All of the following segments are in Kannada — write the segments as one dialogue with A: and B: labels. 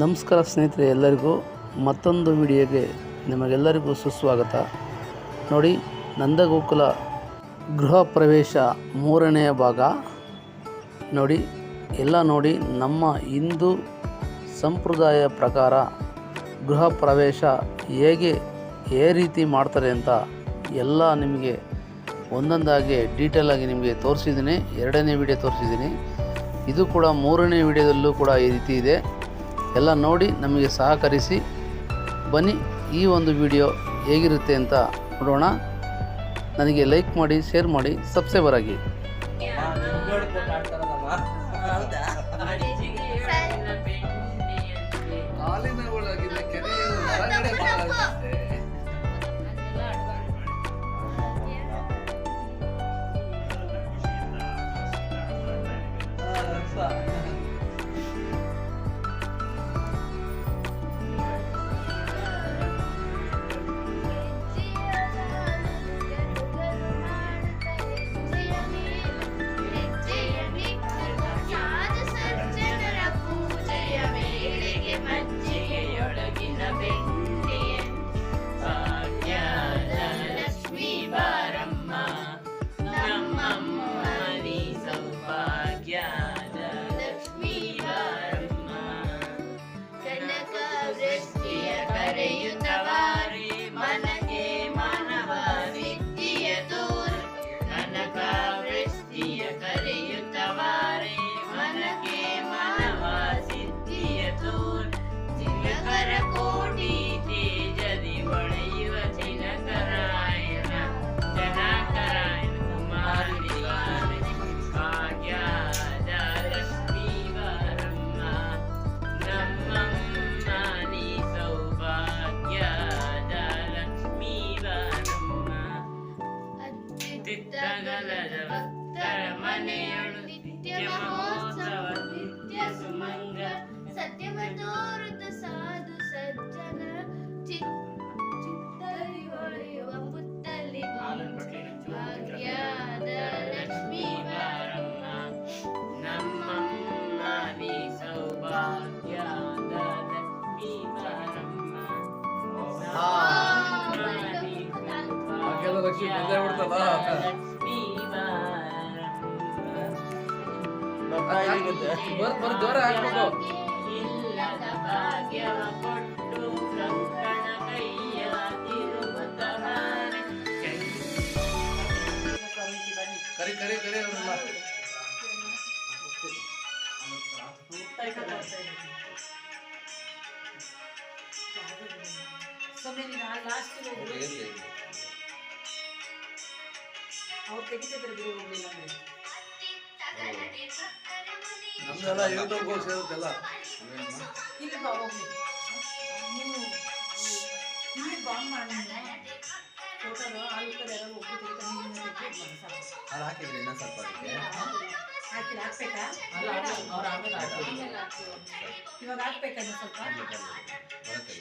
A: ನಮಸ್ಕಾರ ಸ್ನೇಹಿತರೆ ಎಲ್ಲರಿಗೂ ಮತ್ತೊಂದು ವಿಡಿಯೋಗೆ ನಿಮಗೆಲ್ಲರಿಗೂ ಸುಸ್ವಾಗತ. ನೋಡಿ, ನಂದಗೋಕುಲ ಗೃಹ ಪ್ರವೇಶ ಮೂರನೆಯ ಭಾಗ. ನೋಡಿ, ಎಲ್ಲ ನೋಡಿ, ನಮ್ಮ ಹಿಂದೂ ಸಂಪ್ರದಾಯ ಪ್ರಕಾರ ಗೃಹ ಪ್ರವೇಶ ಹೇಗೆ, ಏ ರೀತಿ ಮಾಡ್ತಾರೆ ಅಂತ ಎಲ್ಲ ನಿಮಗೆ ಒಂದೊಂದಾಗಿ ಡೀಟೇಲಾಗಿ ನಿಮಗೆ ತೋರಿಸಿದ್ದೀನಿ. ಎರಡನೇ ವಿಡಿಯೋ ತೋರಿಸಿದ್ದೀನಿ. ಇದು ಕೂಡ ಮೂರನೇ ವಿಡಿಯೋದಲ್ಲೂ ಕೂಡ ಈ ರೀತಿ ಇದೆ. ಎಲ್ಲ ನೋಡಿ ನಮಗೆ ಸಹಕರಿಸಿ ಬನ್ನಿ ಈ ಒಂದು ವಿಡಿಯೋ ಹೇಗಿರುತ್ತೆ ಅಂತ ನೋಡೋಣ. ನನಗೆ ಲೈಕ್ ಮಾಡಿ ಶೇರ್ ಮಾಡಿ ಸಬ್ಸ್ಕ್ರೈಬರ್ ಆಗಿ.
B: ಭಾಗ್ಯದ ಲಕ್ಷ್ಮೀ
A: ಬಂದೇ ಬಿಡ್ತಲ್ಲ.
B: ಲಕ್ಷ್ಮೀ
A: ಬರ್- ಬರ್ ಜೋರ ಹಾಕ್ಬೇಕು.
B: ಇಲ್ಲದ ಭಾಗ್ಯವ ಕೊಟ್ಟು ಕಂಕಣ ಕೈಯ ತಿರುಗುತ್ತವಾರೆ
A: ಕರಿ ಕರಿ ಕರಿ ಅವ್ರನ್ನ. ನಮ್ದೆಲ್ಲ ಯೂಟ್ಯೂಬ್ಗೂ ಸೇರುತ್ತಲ್ಲ?
C: ಅದು ಹಾಕಿದ್ರೆ ಇನ್ನೂ ಸ್ವಲ್ಪ ಅದಕ್ಕೆ?
D: ಇವಾಗ ಹಾಕ್ಬೇಕಂದ್ರೆ ಸ್ವಲ್ಪ?
C: ಬರುತ್ತೆ.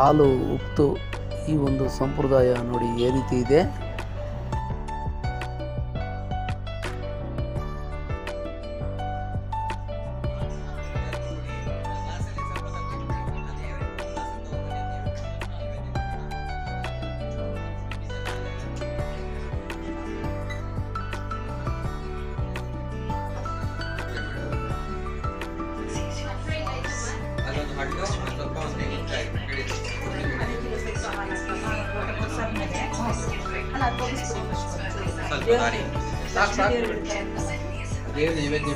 A: ಹಾಲು ಉಕ್ತು ಈ ಒಂದು ಸಂಪ್ರದಾಯ ನೋಡಿ ಏ ರೀತಿ ಇದೆ.
C: ಸ್ವಲ್ಪ. ದಾರಿ. ಸಾಕು, ಸಾಕು.
D: ದೇವ್ರು
C: ನೈವೇದ್ಯ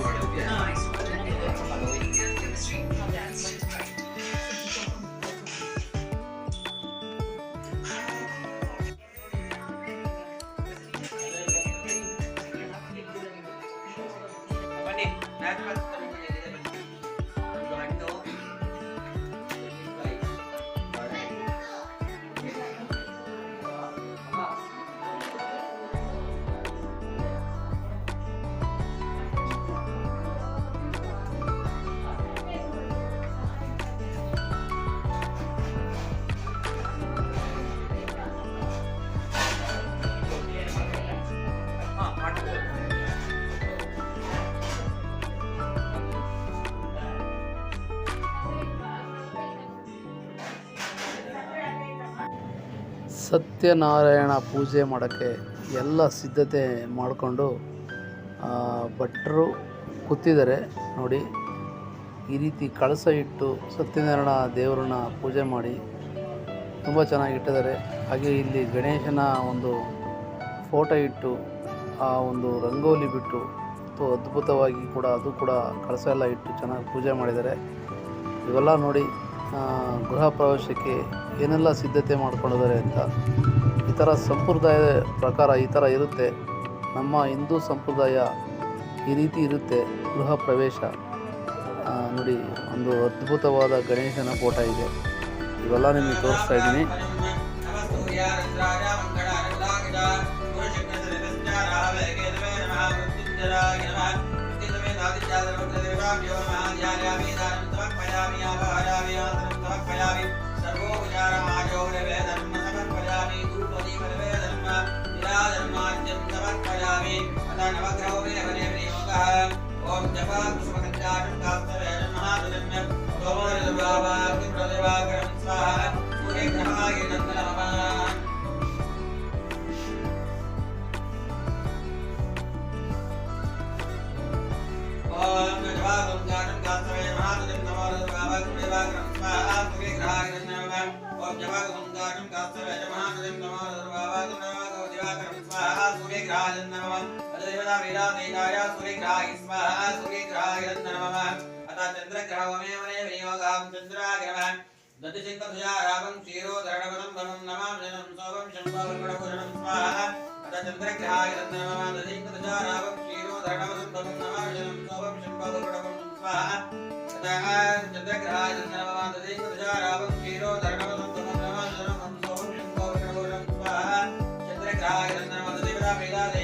E: ಸತ್ಯನಾರಾಯಣ ಪೂಜೆ ಮಾಡೋಕ್ಕೆ ಎಲ್ಲ ಸಿದ್ಧತೆ ಮಾಡಿಕೊಂಡು ಭಟ್ರು ಕೂತಿದ್ದಾರೆ ನೋಡಿ. ಈ ರೀತಿ ಕಳಸ ಇಟ್ಟು ಸತ್ಯನಾರಾಯಣ ದೇವರನ್ನ ಪೂಜೆ ಮಾಡಿ ತುಂಬ ಚೆನ್ನಾಗಿ ಇಟ್ಟಿದ್ದಾರೆ. ಹಾಗೆ ಇಲ್ಲಿ ಗಣೇಶನ ಒಂದು ಫೋಟೋ ಇಟ್ಟು, ಆ ಒಂದು ರಂಗೋಲಿ ಬಿಟ್ಟು ತು- ಅದ್ಭುತವಾಗಿ ಕೂಡ ಅದು ಕೂಡ ಕಳಸ ಎಲ್ಲ ಇಟ್ಟು ಚೆನ್ನಾಗಿ ಪೂಜೆ ಮಾಡಿದ್ದಾರೆ. ಇವೆಲ್ಲ ನೋಡಿ ಗೃಹ ಪ್ರವೇಶಕ್ಕೆ ಏನೆಲ್ಲ ಸಿದ್ಧತೆ ಮಾಡ್ಕೊಂಡಿದ್ದಾರೆ ಅಂತ ಈ ಥರ ಸಂಪ್ರದಾಯದ ಪ್ರಕಾರ ಈ ಥರ ಇರುತ್ತೆ ನಮ್ಮ ಹಿಂದೂ ಸಂಪ್ರದಾಯ ಈ ರೀತಿ ಇರುತ್ತೆ ಗೃಹ ಪ್ರವೇಶ ನೋಡಿ ಒಂದು ಅದ್ಭುತವಾದ ಗಣೇಶನ ಫೋಟೋ ಇದೆ ಇವೆಲ್ಲ ನಿಮಗೆ ತೋರಿಸ್ತಾ ಇದ್ದೀನಿ
C: आवाहयामि आवाहयामि आतनुक्तः पयामि सर्वोपचारम् आजोरवे धर्म समर्पयामि गुरुपदीपरवे धर्म निराधर्माद्यं समर्पयामि अथ नवग्रहो मे वने योगः ॐ जपा नमः अथ देवता वेदादेताय सूर्यग्रहाय स्मः सूर्यग्रहाय नमः अतः चन्द्रग्रहवमेवने योगां चन्द्राग्रहः दतिशिल्पधुजारावं क्षीरोधरणवनं वनं नमाम्यनं सोमं शम्भवरणं स्वाहा अतः चन्द्रग्रहाय नमः दतिशिल्पधुजारावं क्षीरोधरणवनं वनं नमाम्यनं सोमं शम्भवरणं स्वाहा अतः चन्द्रग्रहाय नमः दतिशिल्पधुजारावं क्षीरोधरणवनं वनं नमाम्यनं सोमं शम्भवरणं स्वाहा चन्द्रग्रहाय नमः देवता वेदादे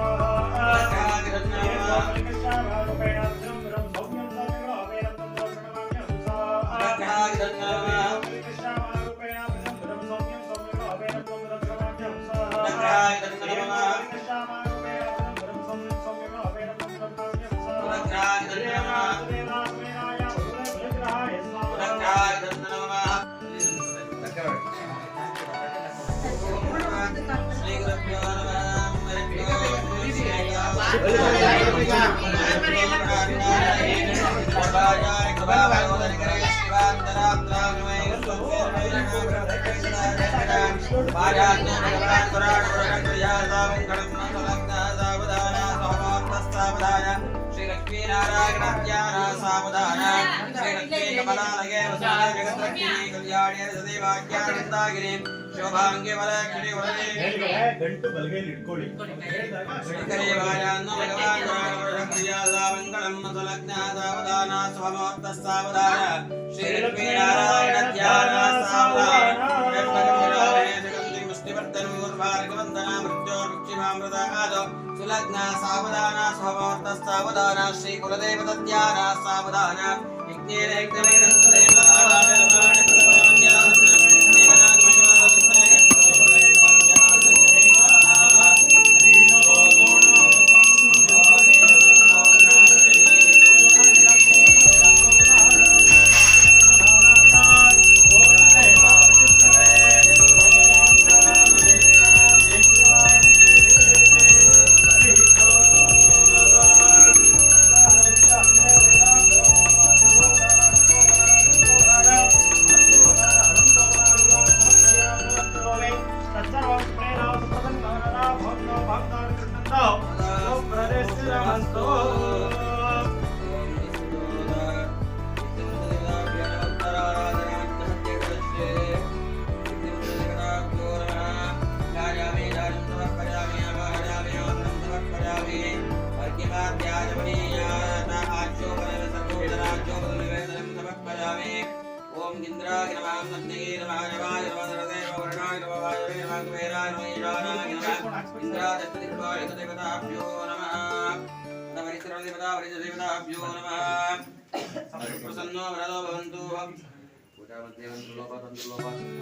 C: ಶ್ರೀ ಗುರುಭ್ಯೋ ನಮಃ ಹರಿಭ್ಯೋ ಶ್ರೀ ಲಕ್ಷ್ಮೀ ನಾರಾಯಣಾಧ್ಯಾನ ಸಾವಧಾನ ಶ್ರೀಲಕ್ಷ್ಮೀ ಕಮಲಾಲಯೇ ವಸುದೇ ಜಗದ್ರಕ್ಷಿಣಿ ಕಲ್ಯಾಣಿ ಸದೇವಾಜ್ಞಾನಂದಾಗಿನಿ ಶೋಭಾಂಗಿ ವರಕ್ಷಿಣಿ ವರದೇ
F: ಗಂಟು ಬಲಗೈಲಿ ಇಟ್ಕೊಳ್ಳಿ
C: ಶ್ರೀಕರೇವಾಯಾನ್ನೋ ಭಗವಾನ್ ನಾರಾಯಣಪ್ರಿಯಾದಾ ಮಂಗಳಂ ಮಸಲಜ್ಞಾ ಸಾವಧಾನ ಸ್ವಮೋತ್ತ ಸಾವಧಾನ ಶ್ರೀಲಕ್ಷ್ಮೀ ನಾರಾಯಣ ಧ್ಯಾನ ಸಾವಧಾನ ಮುಷ್ಟಿವರ್ಧನ ಊರ್ವಾರ್ಗವಂದನ ಮೃತ್ಯೋರ್ಮುಕ್ಷಿಮಾಮೃತ ಆದೋ సులగ్నా సావధాన స్వభావర్త సావధాన శ్రీ కులదేవతత్యాన సావధాన విజ్ఞేన యజ్ఞమైన देवताभ्यो नमः प्रसन्नो वरदो भवन्तु पूजामध्ये लोपतन्तु लोपात्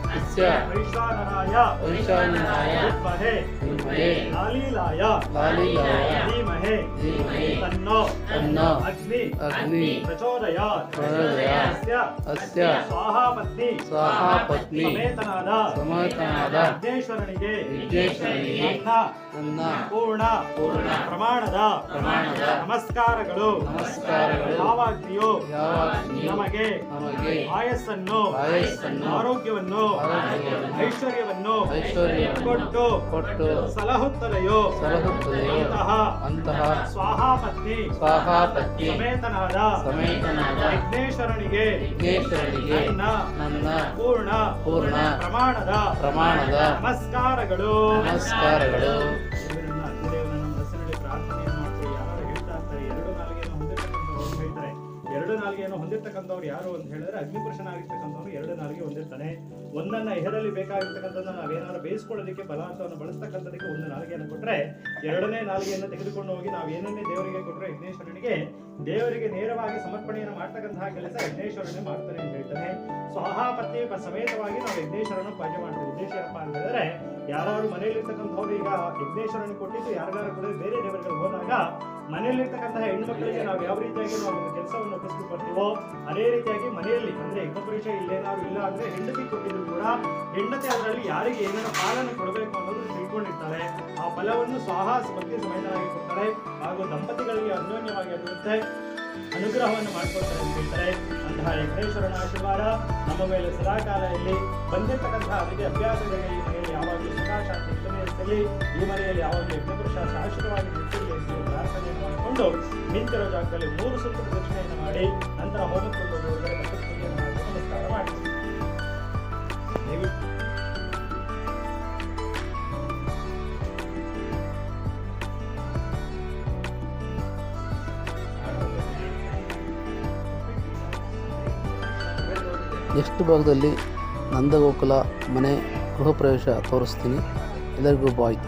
C: लोपा तंत्र लोपा संस्था लोपा संस्था लोपा निवारणार्थं
F: ಸ್ವಸ್ತಿ
A: ಶ್ರದ್ಧಾ
F: ಮೇಧ
A: ಮೇಧ
F: ಯಶಃ
A: ಯಶಃ
F: ಪ್ರಜ್ಞ
A: ಪ್ರಜ್ಞ
F: ವಿದ್ಯಾ
A: ವಿದ್ಯಾ
F: ಬುದ್ಧಿಂ
A: ಬುದ್ಧಿಂ
F: ಬಲಂ
A: ಬಲಂ
F: ತೇಜಃ
A: ತೇಜಃ
F: ಆರೋಗ್ಯಂ
A: ಆರೋಗ್ಯಂ
F: ಅದರಾದನೋ
A: ಅದರಾದನ್ನು
F: ಅಸ್ಯ
A: ಅಸ್ಯ
F: ವೈಶ್ವಾನರಾಯ
A: ವೈಶಾನ್ಯಾಯ
F: ವಿದ್ಮಹೇ
A: ವಿದ್ಮಹೇ
F: ಲಾಲೀಲಾಯ
A: ಲಾಲೀಲಾಯ
F: ಧೀಮಹೇ
A: ಧೀಮಹಿ
F: ತನ್ನೋ
A: ತನ್ನೋ
F: ಅಗ್ನಿ
A: ಅಗ್ನಿ
F: ಪ್ರಚೋದಯಾತ್
A: ಪ್ರಚೋದಯಾತ್
F: ಅಸ್ಯ
A: ಅಸ್ಯ
F: ಸ್ವಾಹಾ ಪತ್ನಿ
A: ಸ್ವಾಹಾ ಪತ್ನಿ
F: ಸಮೇತನಾದ
A: ಸಮತನಾದ
F: ವಿಘ್ನೇಶ್ವರನಿಗೆ
A: ವಿಘ್ನೇಶ್ವರನಿಗೆ
F: ನನ್ನ
A: ನನ್ನ
F: ಪೂರ್ಣ
A: ಪೂರ್ಣ
F: ಪ್ರಮಾಣದ
A: ಪ್ರಮಾಣದ
F: ನಮಸ್ಕಾರಗಳು
A: ನಮಸ್ಕಾರಗಳು
F: ಯಾವಾಗ್ಲಿಯೂ
A: ಯಾವಾಗ್ಲಿಯೂ
F: ನಮಗೆ
A: ನಮಗೆ
F: ಆಯಸ್ಸನ್ನು
A: ಆಯಸ್ಸನ್ನು
F: ಆರೋಗ್ಯವನ್ನು
A: ಆರೋಗ್ಯವನ್ನು
F: ಐಶ್ವರ್ಯವನ್ನು ಕೊಟ್ಟು
A: ಕೊಟ್ಟು
F: ಸಲಹುತ್ತಲೆಯೋ
A: ಸಲಹುತ್ತಲೆಯೋ
F: ಅಂತಹ
A: ಅಂತಹ
F: ಸ್ವಾಹಾಪತ್ನಿ
A: ಸ್ವಾಹಾಪತ್ನಿ
F: ಸಮೇತನಾದ
A: ಸಮೇತನಾದ
F: ವಿಘ್ನೇಶ್ವರನಿಗೆ
A: ವಿಘ್ನೇಶ್ವರನಿಗೆ
F: ನನ್ನ
A: ನನ್ನ
F: ಪೂರ್ಣ
A: ಪೂರ್ಣ
F: ಪ್ರಮಾಣದ
A: ಪ್ರಮಾಣದ
F: ನಮಸ್ಕಾರಗಳು.
A: ನಮಸ್ಕಾರಗಳು.
F: ನಾಲಿಗೆಯನ್ನು ಹೊಂದಿರತಕ್ಕಂಥವ್ರು ಯಾರು ಅಂತ ಹೇಳಿದ್ರೆ ಅಗ್ನಿಪುರುಷನಾಗಿರ್ತಕ್ಕಂಥವ್ರು ಎರಡು ನಾಲ್ಗೆ ಹೊಂದಿರ್ತಾನೆ. ಒಂದನ್ನ ಎಹರಲ್ಲಿ ಬೇಕಾಗಿರ್ತಕ್ಕಂಥದ್ದನ್ನ ನಾವೇನಾದ್ರು ಬೇಯಿಸ್ಕೊಳ್ಳೋದಕ್ಕೆ ಬಲಾಂತವನ್ನು ಬಳಸ್ತಕ್ಕಂಥದಕ್ಕೆ ಒಂದು ನಾಲ್ಗೆಯನ್ನು ಕೊಟ್ಟರೆ ಎರಡನೇ ನಾಲ್ಗೆಯನ್ನು ತೆಗೆದುಕೊಂಡು ಹೋಗಿ ನಾವು ಏನನ್ನೇ ದೇವರಿಗೆ ಕೊಟ್ಟರೆ ವಿಘ್ನೇಶ್ವರನಿಗೆ ದೇವರಿಗೆ ನೇರವಾಗಿ ಸಮರ್ಪಣೆಯನ್ನು ಮಾಡ್ತಕ್ಕಂತಹ ಕೆಲಸ ವಿಘ್ನೇಶ್ವರನೇ ಮಾಡ್ತಾನೆ ಅಂತ ಹೇಳ್ತಾನೆ. ಸ್ವಾಹಾಪತ್ನಿ ಪತ್ನಿ ಸಮೇತವಾಗಿ ನಾವು ಯಜ್ಞೇಶ್ವರನ ಪೂಜೆ ಮಾಡ್ತೀವಿ. ಉದ್ದೇಶ ಏನಪ್ಪ ಅಂತ ಹೇಳಿದ್ರೆ ಯಾರು ಮನೆಯಲ್ಲಿರ್ತಕ್ಕಂಥವ್ರು ಈಗ ವಿಘ್ನೇಶ್ವರನ ಕೊಟ್ಟಿದ್ದು ಯಾರಿಗಾರು ಕೂಡ ಬೇರೆ ದೇವರಿಗೆ ಹೋದಾಗ ಮನೆಯಲ್ಲಿರ್ತಕ್ಕಂತಹ ಮಕ್ಕಳಿಗೆ ನಾವು ಯಾವ ರೀತಿಯಾಗಿ ನಾವು ಕೆಲಸವನ್ನು ಒಪ್ಪಿಸ್ಬಿಟ್ಟು ಬರ್ತೀವೋ ಅದೇ ರೀತಿಯಾಗಿ ಮನೆಯಲ್ಲಿ, ಅಂದ್ರೆ ಯಜ್ಞಪುರುಷ ಇಲ್ಲೇನಾದ್ರು ಇಲ್ಲ ಅಂದ್ರೆ ಹೆಂಡತಿ ಕೊಟ್ಟಿದ್ರು ಕೂಡ ಹೆಂಡತಿ ಅದರಲ್ಲಿ ಯಾರಿಗೆ ಏನೇನು ಪಾಲನ್ನು ಕೊಡಬೇಕು ಅನ್ನೋದು ತಿಳ್ಕೊಂಡಿರ್ತಾರೆ. ಆ ಫಲವನ್ನು ಸ್ವಾಹ ಭಕ್ತಿ ಸಮೇತನಾಗಿ ಕೊಡ್ತಾರೆ. ಹಾಗೂ ದಂಪತಿಗಳಿಗೆ ಅನ್ಯೋನ್ಯವಾಗಿ ಆಗಿರುತ್ತೆ ಅನುಗ್ರಹವನ್ನು ಮಾಡಿಕೊಡ್ತಾರೆ ಅಂತ ಹೇಳ್ತಾರೆ. ಅಂತಹ ಯಜ್ಞೇಶ್ವರನ ಆಶೀರ್ವಾದ ನಮ್ಮ ಮೇಲೆ ಸದಾಕಾಲ ಇಲ್ಲಿ ಬಂದಿರತಕ್ಕಂತಹ ಅಭ್ಯಾಸಗಳಿಗೆ ಮನೆಯಲ್ಲಿ, ಈ ಮನೆಯಲ್ಲಿ ಯಾವಾಗಲೂ ಯಜ್ಞಪುರುಷ ಶಾಶ್ವತವಾಗಿ ನಿಂತಿರಲಿ ಎಂದು ಪ್ರಾರ್ಥನೆ ಮಾಡಿಕೊಂಡು ನಿಂತಿರೋ ಜಾಗದಲ್ಲಿ ಮೂರು ಸುತ್ತು ಪ್ರದಕ್ಷಿಣೆಯನ್ನು ಮಾಡಿ, ನಂತರ ಹೋಮಕ್ಕೊಂಡು ಹೋದರೆ ಪೂಜೆಯನ್ನು ಮಾಡಿ, ನಮಸ್ಕಾರ ಮಾಡಿ.
E: ನೆಕ್ಸ್ಟ್ ಭಾಗದಲ್ಲಿ ನಂದಗೋಕುಲ ಮನೆ ಗೃಹ ಪ್ರವೇಶ ತೋರಿಸ್ತೀನಿ? ಎಲ್ಲರಿಗೂ ಬಾಯ್